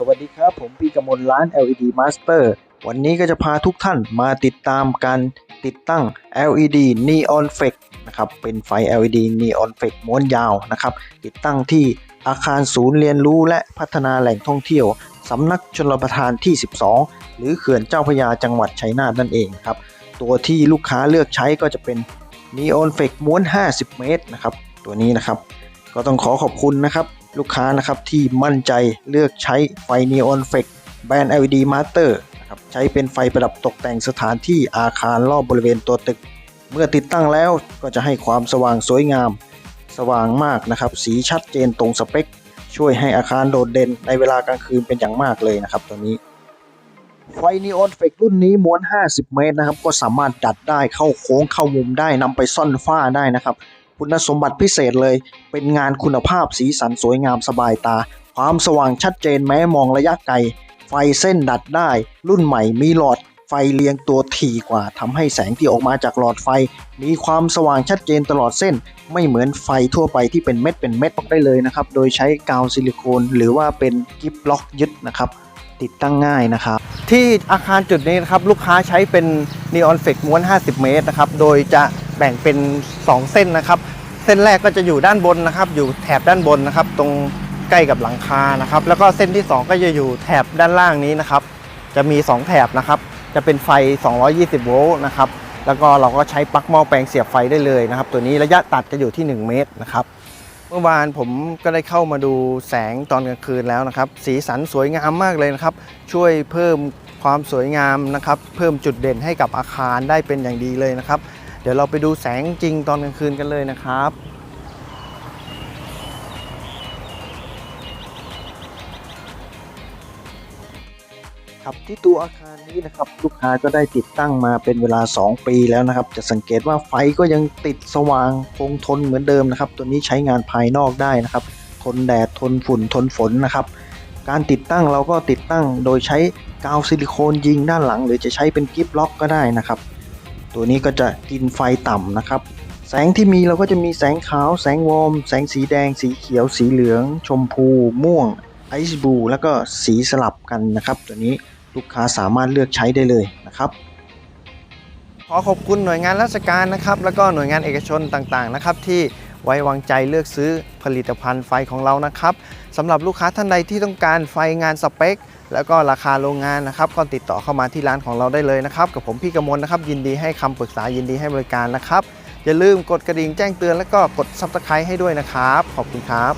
สวัสดีครับ ผมพี่กมลร้าน LED Master วันนี้ก็จะพาทุกท่านมาติดตามการติดตั้ง LED Neon Flex นะครับเป็นไฟ LED Neon Flex ม้วนยาวนะครับ ติดตั้งที่อาคารศูนย์เรียนรู้และพัฒนาแหล่งท่องเที่ยวสำนักชลประทานที่ 12 หรือเขื่อนเจ้าพระยาจังหวัดชัยนาทนั่นเองครับ ตัวที่ลูกค้าเลือกใช้ก็จะเป็น Neon Flex ม้วน 50 เมตรนะครับ ตัวนี้นะครับ ก็ต้องขอขอบคุณนะครับลูกค้านะครับที่มั่นใจเลือกใช้ไฟ Neon Flex แบรนด์ LED Master นะครับใช้เป็นไฟประดับตกแต่งสถานที่อาคารรอบบริเวณตัวตึก เมื่อติดตั้งแล้วก็จะให้ความสว่างสวยงาม สว่างมากนะครับ สีชัดเจนตรงสเปค ช่วยให้อาคารโดดเด่นในเวลากลางคืนเป็นอย่างมากเลยนะครับตัวนี้ ไฟนีออนเฟกรุ่นนี้ม้วน 50 เมตรนะครับ ก็สามารถดัดได้เข้าโค้งเข้ามุมได้นำไปซ่อนฝ้าได้นะครับ คุณสมบัติพิเศษเลย เป็นงานคุณภาพสีสันสวยงามสบายตา ความสว่างชัดเจนแม้มองระยะไกล ไฟเส้นดัดได้ รุ่นใหม่มีหลอดไฟเรียงตัวถี่กว่าทำให้แสงที่ออกมาจากหลอดไฟ มีความสว่างชัดเจนตลอดเส้น ไม่เหมือนไฟทั่วไปที่เป็นเม็ดเป็นเม็ดได้เลยนะครับ โดยใช้กาวซิลิโคน หรือว่าเป็นกิฟล็อกยึดนะครับ ติดตั้งง่ายนะครับ ที่อาคารจุดนี้นะครับ ลูกค้าใช้เป็น Neon Flex ม้วน 50 เมตรนะครับ โดยจะ แบ่งเป็น 2 เส้นนะครับ เส้นแรกก็จะอยู่ด้านบนนะครับ อยู่แถบด้านบนนะครับ ตรงใกล้กับหลังคานะครับ แล้วก็เส้นที่ 2 ก็จะอยู่แถบด้านล่างนี้นะครับ จะมี 2 แถบนะครับ จะเป็นไฟ 220 โวลต์นะครับ แล้วก็เราก็ใช้ปลั๊กหม้อแปลงเสียบไฟได้เลยนะครับ ตัวนี้ระยะตัดจะอยู่ที่ 1 เมตรนะครับ เมื่อวานผมก็ได้เข้ามาดูแสงตอนกลางคืนแล้วนะครับ สีสันสวยงามมากเลยนะครับ ช่วยเพิ่มความสวยงามนะครับ เพิ่มจุดเด่นให้กับอาคารได้เป็นอย่างดีเลยนะครับ ดี๋ยวเราไปดูแสงจริงตอนกลางคืนกันเลยนะครับ ครับที่ตัวอาคารนี้นะครับลูกค้าก็ได้ติดตั้งมาเป็นเวลา 2 ปีแล้วนะครับ จะสังเกตว่าไฟก็ยังติดสว่างคงทนเหมือนเดิมนะครับ ตัวนี้ใช้งานภายนอกได้นะครับ ทนแดดทนฝุ่นทนฝนนะครับ การติดตั้งเราก็ติดตั้งโดยใช้กาวซิลิโคนยิงด้านหลัง หรือจะใช้เป็นกิฟล็อกก็ได้นะครับ ตัวนี้ก็จะกินไฟต่ำนะครับ แสงที่มีเราก็จะมีแสงขาว แสงวอร์มแสงสีแดง สีเขียว สีเหลือง ชมพู ม่วง ไอซ์บลู แล้วก็สีสลับกันนะครับ ตัวนี้ลูกค้าสามารถเลือกใช้ได้เลยนะครับ ขอขอบคุณหน่วยงานราชการนะครับ แล้วก็หน่วยงานเอกชนต่างๆนะครับที่ไว้วางใจเลือกซื้อผลิตภัณฑ์ไฟของเรานะครับสำหรับลูกค้าท่านใดที่ต้องการไฟงานสเปค แล้วก็ราคาโรงงานนะครับ ก็ติดต่อเข้ามาที่ร้านของเราได้เลยนะครับ กับผมพี่กมลนะครับ ยินดีให้คำปรึกษายินดีให้บริการนะครับ อย่าลืมกดกระดิ่งแจ้งเตือน แล้วก็กดซับสไครต์ให้ด้วยนะครับ ขอบคุณครับ